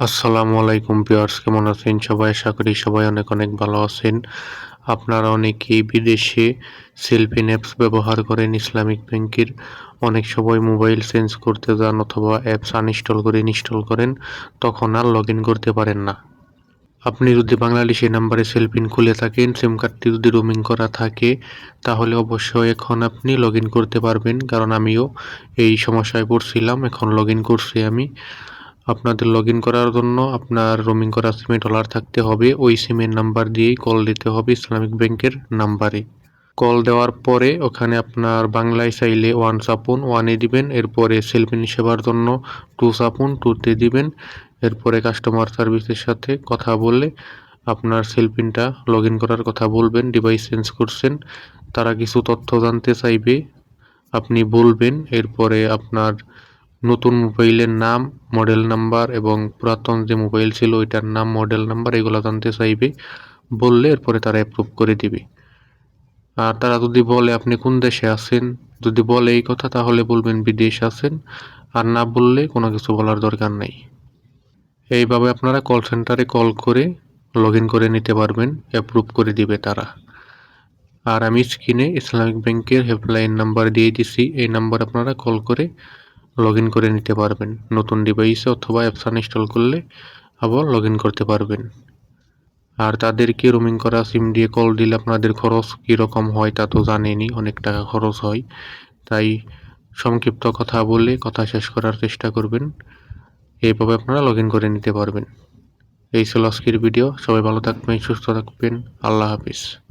আসসালামু আলাইকুম পিয়ার্স কেমন আছেন সবাই? আশা করি সবাই অনেক অনেক ভালো আছেন। আপনারা অনেকেই বিদেশে সেলফি অ্যাপস ব্যবহার করেন, ইসলামিক ব্যাংকের অনেক সময় মোবাইল চেঞ্জ করতে যান অথবা অ্যাপস আনইনস্টল করে ইনস্টল করেন, তখন আর লগ করতে পারেন না। আপনি যদি বাংলাদেশি নাম্বারে সেলফিন খুলে থাকেন সিম কার্ডটি যদি রোমিং করা থাকে, তাহলে অবশ্যই এখন আপনি লগ করতে পারবেন। কারণ আমিও এই সমস্যায় পড়ছিলাম, এখন লগ করছি আমি। আপনাদের লগ করার জন্য আপনার রোমিং করা সিমে ডলার থাকতে হবে। ওই সিমের নাম্বার দিয়েই কল দিতে হবে ইসলামিক ব্যাংকের নাম্বারে কল দেওয়ার পরে ওখানে আপনার বাংলায় চাইলে ওয়ান সাপুন ওয়ানে দিবেন। এরপরে সেলফিন সেবার জন্য টু সাপুন টুতে দিবেন। এরপরে কাস্টমার সার্ভিসের সাথে কথা বললে আপনার সেলফিনটা লগ করার কথা বলবেন ডিভাইস চেঞ্জ করছেন। তারা কিছু তথ্য জানতে চাইবে, আপনি বলবেন। এরপরে আপনার নতুন মোবাইলের নাম মডেল নাম্বার এবং পুরাতন যে মোবাইল ছিল ওইটার নাম মডেল নাম্বার এগুলো জানতে চাইবে, বললে এরপরে তারা অ্যাপ্রুভ করে দিবে। আর তারা যদি বলে আপনি কোন দেশে আছেন, যদি বলে এই কথা তাহলে বলবেন বিদেশ আছেন, আর না বললে কোনো কিছু বলার দরকার নেই। এইভাবে আপনারা কল সেন্টারে কল করে লগ করে নিতে পারবেন অ্যাপ্রুভ করে দিবে তারা। আর আমি স্ক্রিনে ইসলামিক ব্যাংকের হেল্পলাইন নাম্বার দিয়ে দিছি, এই নাম্বার আপনারা কল করে লগ করে নিতে পারবেন। নতুন ডিভাইসে অথবা অ্যাপস আনইনস্টল করলে আবার লগ করতে পারবেন। আর তাদেরকে রোমিং করা সিম দিয়ে কল দিলে আপনাদের খরচ কীরকম হয় তা তো জানেনি অনেক টাকা খরচ হয়। তাই সংক্ষিপ্ত কথা বলে কথা শেষ করার চেষ্টা করবেন। এইভাবে আপনারা লগ করে নিতে পারবেন। এই ছিল আজকের ভিডিও সবাই ভালো থাকবেন, সুস্থ থাকবেন। আল্লাহ হাফিজ।